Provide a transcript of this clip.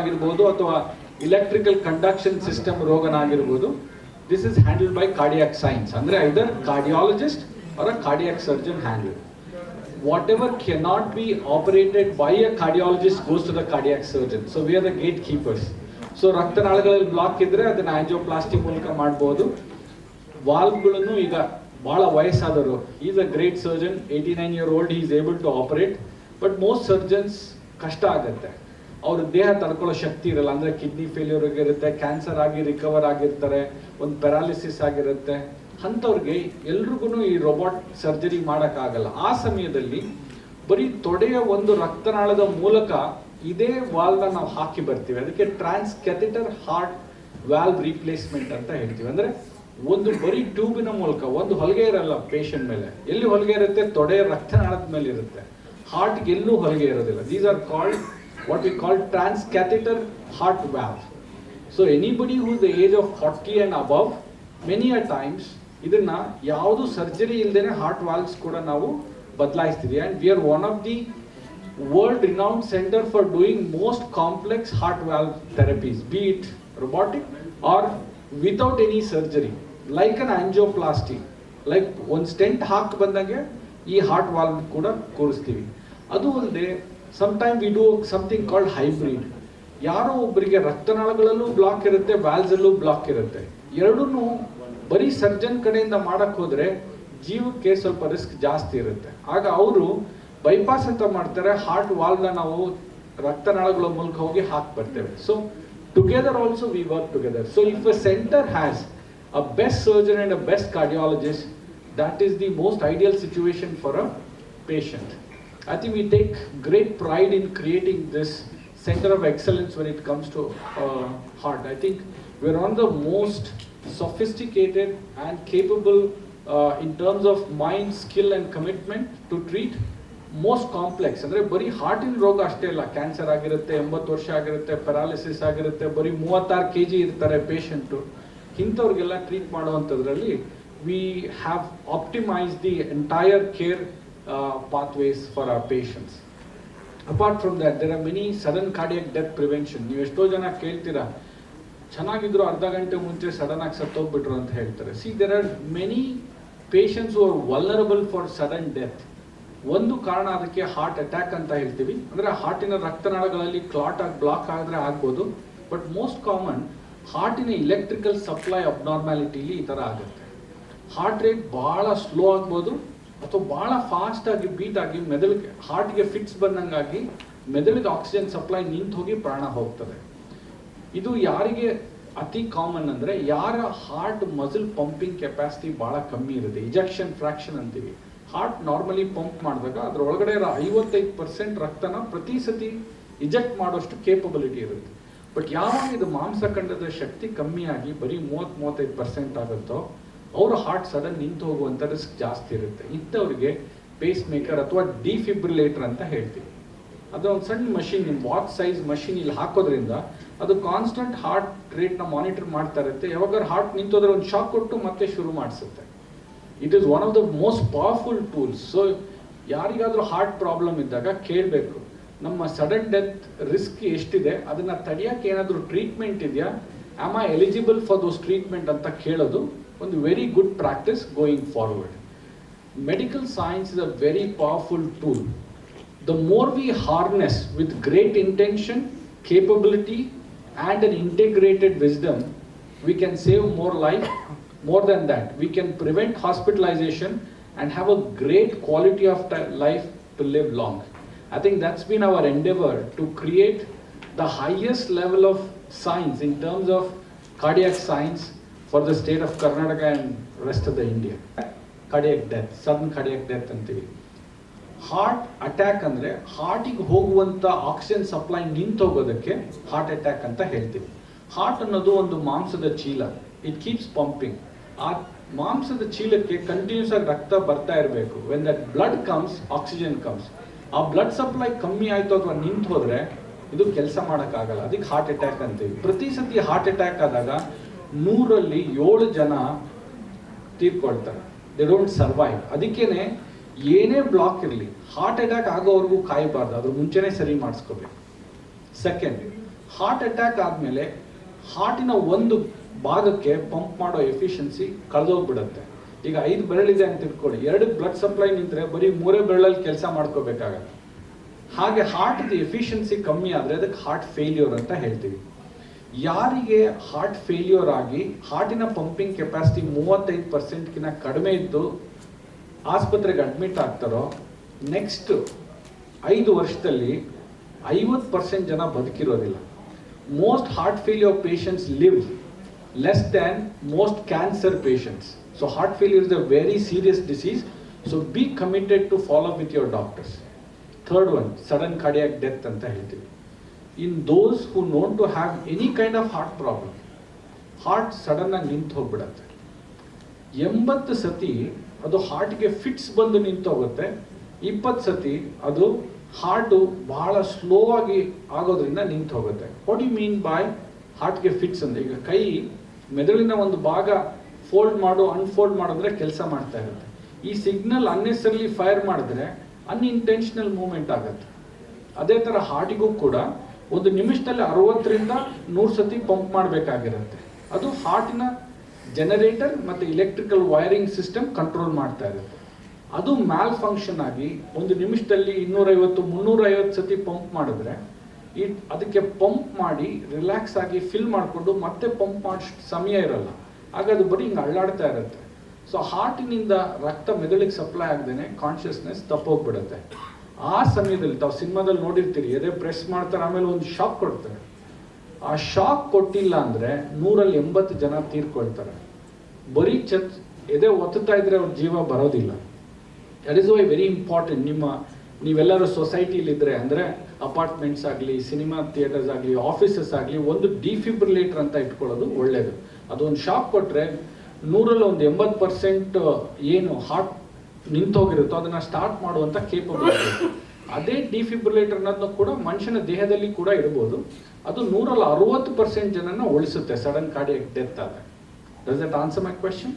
ಆಗಿರ್ಬೋದು ಅಥವಾ electrical conduction system ರೋಗನಾಗಿರ್ಬೋದು this is handle by cardiac science ಅಂದ್ರೆ either cardiologist or cardiac surgeon handle whatever cannot be operated by a cardiologist goes to the cardiac surgeon so we are the gatekeepers so ರಕ್ತನಾಳಗಳಲ್ಲಿ block ಇದ್ರೆ ಅದನ್ನ angioplasty ಮೂಲಕ ಮಾಡ್ಬೋದು. ವಾಲ್ವ್ಗಳನ್ನು ಈಗ ಬಹಳ ವಯಸ್ಸಾದವರು is a great surgeon eighty nine year old is able to operate but most surgeons ಕಷ್ಟ ಆಗುತ್ತೆ. ಅವ್ರ ದೇಹ ತಡ್ಕೊಳ್ಳೋ ಶಕ್ತಿ ಇರಲ್ಲ. ಅಂದ್ರೆ ಕಿಡ್ನಿ ಫೇಲ್ಯೂರ್ ಆಗಿರುತ್ತೆ ಕ್ಯಾನ್ಸರ್ ಆಗಿ ರಿಕವರ್ ಆಗಿರ್ತಾರೆ, ಒಂದು ಪ್ಯಾರಾಲಿಸಿಸ್ ಆಗಿರುತ್ತೆ ಅಂಥವ್ರಿಗೆ ಎಲ್ರಿಗೂ ಈ ರೋಬೋಟ್ ಸರ್ಜರಿ ಮಾಡೋಕ್ಕಾಗಲ್ಲ ಆ ಸಮಯದಲ್ಲಿ ಬರೀ ತೊಡೆಯ ಒಂದು ರಕ್ತನಾಳದ ಮೂಲಕ ಇದೇ ವಾಲ್ನ ನಾವು ಹಾಕಿ ಬರ್ತೀವಿ. ಅದಕ್ಕೆ transcatheter heart valve replacement ಅಂತ ಹೇಳ್ತೀವಿ. ಅಂದ್ರೆ ಒಂದು ಬರೀ ಟ್ಯೂಬಿನ ಮೂಲಕ, ಒಂದು ಹೊಲಿಗೆ ಇರಲ್ಲ ಪೇಷಂಟ್ ಮೇಲೆ. ಎಲ್ಲಿ ಹೊಲಿಗೆ ಇರುತ್ತೆ? ತೊಡೆಯ ರಕ್ತನಾಳದ ಮೇಲೆ ಇರುತ್ತೆ. ಹಾರ್ಟ್ಗೆ ಎಲ್ಲೂ ಹೊಲಿಗೆ ಇರೋದಿಲ್ಲ. These are called what we call transcatheter heart heart valve so who is the age of forty and above, many a times ಇದನ್ನ ಯಾವುದು ಸರ್ಜರಿ ಇಲ್ಲದೇನೆ ಹಾರ್ಟ್ ವಾಲ್ವ್ಸ್ ಕೂಡ ನಾವು ಬದಲಾಯಿಸ್ತೀವಿ. And we are one of the world renowned center for doing most complex heart valve therapies be it robotic or without any surgery like an angioplasty like ಒಂದು stent ಹಾಕಿ ಬಂದಾಗೆ ಈ heart valve ಕೂಡ ಕೂರಿಸ್ತೀವಿ. ಅದು ಅಲ್ಲದೆ time we do something called hybrid ಯಾರೋ ಒಬ್ಬರಿಗೆ ರಕ್ತನಾಳಗಳಲ್ಲೂ ಬ್ಲಾಕ್ ಇರುತ್ತೆ ವ್ಯಾಲ್ಸಲ್ಲೂ ಬ್ಲಾಕ್ ಇರುತ್ತೆ. ಎರಡೂ ಬರೀ ಸರ್ಜನ್ ಕಡೆಯಿಂದ ಮಾಡಕ್ಕೆ ಹೋದರೆ ಜೀವಕ್ಕೆ ಸ್ವಲ್ಪ ರಿಸ್ಕ್ ಜಾಸ್ತಿ ಇರುತ್ತೆ. ಆಗ ಅವರು ಬೈಪಾಸ್ ಅಂತ ಮಾಡ್ತಾರೆ ಹಾರ್ಟ್ ವಾಲ್ನ ನಾವು ರಕ್ತನಾಳಗಳ ಮೂಲಕ ಹೋಗಿ ಹಾಕಿ ಬರ್ತೇವೆ. So together also we work together so if a center has a best surgeon and a best cardiologist that is the most ideal situation for a patient. I think we take great pride in creating this center of excellence when it comes to uh, heart i think we're on the most sophisticated and capable uh, in terms of mind skill and commitment to treat most complex ಅಂದರೆ ಬರೀ ಹಾರ್ಟಿನ ರೋಗ ಅಷ್ಟೇ ಇಲ್ಲ cancer ಆಗಿರುತ್ತೆ ಎಂಬತ್ತು ವರ್ಷ ಆಗಿರುತ್ತೆ paralysis ಆಗಿರುತ್ತೆ ಬರೀ ಮೂವತ್ತಾರು ಕೆ ಜಿ ಇರ್ತಾರೆ ಪೇಷಂಟು ಇಂಥವ್ರಿಗೆಲ್ಲ treat ಮಾಡುವಂಥದ್ರಲ್ಲಿ we have optimise the entire care pathways for our patients. Apart from that there are many sudden cardiac death prevention ನೀವು ಎಷ್ಟೋ ಜನ ಕೇಳ್ತೀರಾ, ಚೆನ್ನಾಗಿದ್ರು ಅರ್ಧ ಗಂಟೆ ಮುಂಚೆ ಸಡನ್ ಆಗಿ ಸತ್ತೋಗ್ಬಿಟ್ರು ಅಂತ ಹೇಳ್ತಾರೆ. See there are many patients are vulnerable for sudden death ಒಂದು ಕಾರಣ ಅದಕ್ಕೆ ಹಾರ್ಟ್ ಅಟ್ಯಾಕ್ ಅಂತ ಹೇಳ್ತೀವಿ. ಅಂದರೆ ಹಾರ್ಟಿನ ರಕ್ತನಾಳಗಳಲ್ಲಿ ಕ್ಲಾಟ್ ಆಗಿ ಬ್ಲಾಕ್ ಆದರೆ ಆಗ್ಬೋದು. ಬಟ್ ಮೋಸ್ಟ್ ಕಾಮನ್ ಹಾರ್ಟಿನ ಇಲೆಕ್ಟ್ರಿಕಲ್ ಸಪ್ಲೈ ಅಬ್ನಾರ್ಮ್ಯಾಲಿಟಿಲಿ ಈ ಥರ ಆಗುತ್ತೆ. ಹಾರ್ಟ್ ರೇಟ್ ಭಾಳ ಸ್ಲೋ ಆಗ್ಬೋದು. ಅಥವಾ ಭಾಳ ಫಾಸ್ಟ್ ಆಗಿ ಬೀಟ್ ಆಗಿ ಮೆದುಳಿಗೆ ಹಾರ್ಟ್ಗೆ ಫಿಟ್ಸ್ ಬಂದಂಗಾಗಿ ಮೆದುಳಿಗೆ ಆಕ್ಸಿಜನ್ ಸಪ್ಲೈ ನಿಂತು ಹೋಗಿ ಪ್ರಾಣ ಹೋಗ್ತದೆ. ಇದು ಯಾರಿಗೆ ಅತಿ ಕಾಮನ್ ಅಂದ್ರೆ ಯಾರ ಹಾರ್ಟ್ ಮಸಲ್ ಪಂಪಿಂಗ್ ಕೆಪಾಸಿಟಿ ಬಹಳ ಕಮ್ಮಿ ಇರುತ್ತೆ. ಇಜೆಕ್ಷನ್ ಫ್ರಾಕ್ಷನ್ ಅಂತೀವಿ. ಹಾರ್ಟ್ ನಾರ್ಮಲಿ ಪಂಪ್ ಮಾಡಿದಾಗ ಅದ್ರ ಒಳಗಡೆ ಇರೋ ಐವತ್ತೈದು ಪರ್ಸೆಂಟ್ ರಕ್ತನ ಪ್ರತಿ ಸತಿ ಇಜೆಕ್ಟ್ ಮಾಡೋಷ್ಟು ಕೇಪಬಿಲಿಟಿ ಇರುತ್ತೆ. ಬಟ್ ಯಾವಾಗ ಇದು ಮಾಂಸಖಂಡದ ಶಕ್ತಿ ಕಮ್ಮಿಯಾಗಿ ಬರೀ ಮೂವತ್ತ್ ಮೂವತ್ತೈದು ಪರ್ಸೆಂಟ್ ಆಗುತ್ತೋ ಅವ್ರ ಹಾರ್ಟ್ ಸಡನ್ ನಿಂತು ಹೋಗುವಂಥ ರಿಸ್ಕ್ ಜಾಸ್ತಿ ಇರುತ್ತೆ. ಇಂಥವ್ರಿಗೆ ಪೇಸ್ ಮೇಕರ್ ಅಥವಾ ಡಿಫಿಬ್ರಿಲೇಟರ್ ಅಂತ ಹೇಳ್ತೀವಿ. ಅದು ಒಂದು ಸಣ್ಣ ಮಷಿನ್ ನಿಮ್ಮ ವಾಚ್ ಸೈಜ್ ಮಷಿನ್ ಇಲ್ಲಿ ಹಾಕೋದ್ರಿಂದ ಅದು ಕಾನ್ಸ್ಟಂಟ್ ಹಾರ್ಟ್ ರೇಟ್ನ ಮಾನಿಟರ್ ಮಾಡ್ತಾ ಇರುತ್ತೆ. ಯಾವಾಗ ಹಾರ್ಟ್ ನಿಂತೋದ್ರೆ ಒಂದು ಶಾಕ್ ಕೊಟ್ಟು ಮತ್ತೆ ಶುರು ಮಾಡಿಸುತ್ತೆ. It is one of the most powerful tools so ಯಾರಿಗಾದ್ರೂ ಹಾರ್ಟ್ ಪ್ರಾಬ್ಲಮ್ ಇದ್ದಾಗ ಕೇಳಬೇಕು, ನಮ್ಮ ಸಡನ್ ಡೆತ್ ರಿಸ್ಕ್ ಎಷ್ಟಿದೆ? ಅದನ್ನ ತಡೆಯಕ್ಕೆ ಏನಾದರೂ ಟ್ರೀಟ್ಮೆಂಟ್ ಇದೆಯಾ? Am I eligible for those treatment ಅಂತ ಕೇಳೋದು. ಒಂದು very good practice going forward medical science is a very powerful tool the more we harness with great intention, capability, and an integrated wisdom, we can save more life. More than that, we can prevent hospitalization and have a great quality of ti- life to live long. I think that's been our endeavor to create the highest level of science in terms of cardiac science for the state of Karnataka and rest of the India Cardiac death sudden cardiac death ಅಂತೀವಿ. Heart attack ಅಂದರೆ ಹಾರ್ಟಿಗೆ ಹೋಗುವಂಥ oxygen supply ನಿಂತೋಗೋದಕ್ಕೆ heart attack ಅಂತ ಹೇಳ್ತೀವಿ. Heart ಅನ್ನೋದು ಒಂದು ಮಾಂಸದ ಚೀಲ. ಇಟ್ ಕೀಪ್ಸ್ ಪಂಪಿಂಗ್ ಆ ಮಾಂಸದ ಚೀಲಕ್ಕೆ ಕಂಟಿನ್ಯೂಸ್ ಆಗಿ ರಕ್ತ ಬರ್ತಾ ಇರಬೇಕು. When that blood comes oxygen comes ಆ ಬ್ಲಡ್ ಸಪ್ಲೈ ಕಮ್ಮಿ ಆಯಿತು ಅಥವಾ ನಿಂತು ಹೋದರೆ ಇದು ಕೆಲಸ ಮಾಡೋಕ್ಕಾಗಲ್ಲ. ಅದಕ್ಕೆ ಹಾರ್ಟ್ ಅಟ್ಯಾಕ್ ಅಂತೀವಿ. ಪ್ರತಿ ಸತಿ ಹಾರ್ಟ್ ಅಟ್ಯಾಕ್ ಆದಾಗ ನೂರಲ್ಲಿ ಏಳು ಜನ ತೀರ್ಕೊಳ್ತಾರೆ. ದೇ ಡೋಂಟ್ ಸರ್ವೈವ್ ಅದಕ್ಕೇನೆ ಏನೇ ಬ್ಲಾಕ್ ಇರಲಿ ಹಾರ್ಟ್ ಅಟ್ಯಾಕ್ ಆಗೋವರೆಗೂ ಕಾಯಬಾರ್ದು. ಅದ್ರ ಮುಂಚೆನೇ ಸರಿ ಮಾಡಿಸ್ಕೋಬೇಕು. ಸೆಕೆಂಡ್ ಹಾರ್ಟ್ ಅಟ್ಯಾಕ್ ಆದಮೇಲೆ ಹಾರ್ಟಿನ ಒಂದು ಭಾಗಕ್ಕೆ ಪಂಪ್ ಮಾಡೋ ಎಫಿಷಿಯನ್ಸಿ ಕಳೆದೋಗ್ಬಿಡುತ್ತೆ. ಈಗ ಐದು ಬೆರಳಿದೆ ಅಂತ ತಿಳ್ಕೊಳ್ಳಿ. ಎರಡು ಬ್ಲಡ್ ಸಪ್ಲೈ ನಿಂತರೆ ಬರೀ ಮೂರೇ ಬೆರಳಲ್ಲಿ ಕೆಲಸ ಮಾಡ್ಕೋಬೇಕಾಗತ್ತೆ. ಹಾಗೆ ಹಾರ್ಟ್ದು ಎಫಿಷಿಯನ್ಸಿ ಕಮ್ಮಿ ಆದರೆ ಅದಕ್ಕೆ ಹಾರ್ಟ್ ಫೇಲ್ಯೂರ್ ಅಂತ ಹೇಳ್ತೀವಿ. ಯಾರಿಗೆ ಹಾರ್ಟ್ ಫೇಲ್ಯೂರ್ ಆಗಿ ಹಾರ್ಟಿನ ಪಂಪಿಂಗ್ ಕೆಪಾಸಿಟಿ ಮೂವತ್ತೈದು ಪರ್ಸೆಂಟ್ಗಿಂತ ಕಡಿಮೆ ಇದ್ದು ಆಸ್ಪತ್ರೆಗೆ ಅಡ್ಮಿಟ್ ಆಗ್ತಾರೋ ನೆಕ್ಸ್ಟ್ ಐದು ವರ್ಷದಲ್ಲಿ ಐವತ್ತು ಪರ್ಸೆಂಟ್ ಜನ ಬದುಕಿರೋದಿಲ್ಲ. Most heart failure patients live less than most cancer patients so heart failure is a very serious disease so be committed to follow with your doctors third one sudden cardiac death ಅಂತ ಹೇಳ್ತೀವಿ. In those who known to have any kind of heart problem, heart sudden ಆಗಿ ನಿಂತು ಹೋಗ್ಬಿಡತ್ತೆ. ಎಂಬತ್ತು ಸತಿ ಅದು ಹಾರ್ಟ್ಗೆ fits ಬಂದು ನಿಂತು ಹೋಗುತ್ತೆ, ಇಪ್ಪತ್ತು ಸತಿ ಅದು ಹಾರ್ಟು ಬಹಳ ಸ್ಲೋ ಆಗಿ ಆಗೋದ್ರಿಂದ ನಿಂತು ಹೋಗುತ್ತೆ. ವಾಟ್ ಯು ಮೀನ್ ಬಾಯ್ ಹಾರ್ಟ್ಗೆ ಫಿಟ್ಸ್ ಅಂದರೆ? ಈಗ ಕೈ ಮೆದುಳಿನ ಒಂದು ಭಾಗ ಫೋಲ್ಡ್ ಮಾಡು, ಅನ್ಫೋಲ್ಡ್ ಮಾಡಿದ್ರೆ ಕೆಲಸ ಮಾಡ್ತಾ ಇರುತ್ತೆ. ಈ ಸಿಗ್ನಲ್ ಅನ್ನೆಸರ್ಲಿ ಫೈರ್ ಮಾಡಿದ್ರೆ ಅನ್ಇಂಟೆನ್ಷನಲ್ ಮೂಮೆಂಟ್ ಆಗುತ್ತೆ. ಅದೇ ಥರ ಹಾರ್ಟಿಗೂ ಕೂಡ ಒಂದು ನಿಮಿಷದಲ್ಲಿ ಅರವತ್ತರಿಂದ ನೂರು ಸತಿ ಪಂಪ್ ಮಾಡಬೇಕಾಗಿರುತ್ತೆ. ಅದು ಹಾರ್ಟಿನ ಜನರೇಟರ್ ಮತ್ತು ಇಲೆಕ್ಟ್ರಿಕಲ್ ವೈರಿಂಗ್ ಸಿಸ್ಟಮ್ ಕಂಟ್ರೋಲ್ ಮಾಡ್ತಾ ಇರುತ್ತೆ. ಅದು ಮ್ಯಾಲ್ ಫಂಕ್ಷನ್ ಆಗಿ ಒಂದು ನಿಮಿಷದಲ್ಲಿ ಇನ್ನೂರೈವತ್ತು, ಮುನ್ನೂರೈವತ್ತು ಸತಿ ಪಂಪ್ ಮಾಡಿದ್ರೆ ಈ ಅದಕ್ಕೆ ಪಂಪ್ ಮಾಡಿ ರಿಲ್ಯಾಕ್ಸ್ ಆಗಿ ಫಿಲ್ ಮಾಡಿಕೊಂಡು ಮತ್ತೆ ಪಂಪ್ ಮಾಡೋಷ್ಟು ಸಮಯ ಇರಲ್ಲ. ಆಗ ಅದು ಬರೀ ಹಿಂಗೆ ಅಳ್ಳಾಡ್ತಾ ಇರುತ್ತೆ. ಸೊ ಹಾರ್ಟಿನಿಂದ ರಕ್ತ ಮೆದುಳಿಗೆ ಸಪ್ಲೈ ಆಗದೇನೆ ಕಾನ್ಷಿಯಸ್ನೆಸ್ ತಪ್ಪೋಗ್ಬಿಡುತ್ತೆ. ಆ ಸಮಯದಲ್ಲಿ ತಾವು ಸಿನಿಮಾದಲ್ಲಿ ನೋಡಿರ್ತೀರಿ, ಎದೆ ಪ್ರೆಸ್ ಮಾಡ್ತಾರೆ, ಆಮೇಲೆ ಒಂದು ಶಾಕ್ ಕೊಡ್ತಾರೆ. ಆ ಶಾಕ್ ಕೊಟ್ಟಿಲ್ಲ ಅಂದರೆ ನೂರಲ್ಲಿ ಎಂಬತ್ತು ಜನ ತೀರ್ಕೊಳ್ತಾರೆ. ಬರೀ ಚತ್, ಎದೆ ಒತ್ತುತ್ತಾ ಇದ್ರೆ ಅವ್ರ ಜೀವ ಬರೋದಿಲ್ಲ. That is why very important ನಿಮ್ಮ, ನೀವೆಲ್ಲರೂ ಸೊಸೈಟಿಲಿದ್ದರೆ ಅಂದರೆ ಅಪಾರ್ಟ್ಮೆಂಟ್ಸ್ ಆಗಲಿ ಸಿನಿಮಾ ಥಿಯೇಟರ್ಸ್ ಆಗಲಿ ಆಫೀಸಸ್ ಆಗಲಿ, ಒಂದು ಡಿಫಿಬ್ರಿಲೇಟರ್ ಅಂತ ಇಟ್ಕೊಳ್ಳೋದು ಒಳ್ಳೆಯದು ಅದೊಂದು ಶಾಕ್ ಕೊಟ್ಟರೆ ನೂರಲ್ಲಿ ಒಂದು ಎಂಬತ್ತು ಪರ್ಸೆಂಟ್ ಏನು ಹಾರ್ಟ್ ನಿಂತೋಗಿರುತ್ತೋ, ಅದನ್ನ ಸ್ಟಾರ್ಟ್ ಮಾಡುವಂಥ ಕೇಪಬಿಲಿಟಿ ಅದೇ ಡಿಫಿಬ್ರಿಲೇಟರ್ ಅನ್ನೋದನ್ನ ಕೂಡ ಮನುಷ್ಯನ ದೇಹದಲ್ಲಿ ಕೂಡ ಇರಬಹುದು ಅದು ನೂರಲ್ಲ ಅರವತ್ತು ಪರ್ಸೆಂಟ್ ಜನನ ಉಳಿಸುತ್ತೆ ಸಡನ್ ಕಾರ್ಡಿಯಕ್ ಡೆತ್ ಆದರೆ. Does that answer my question.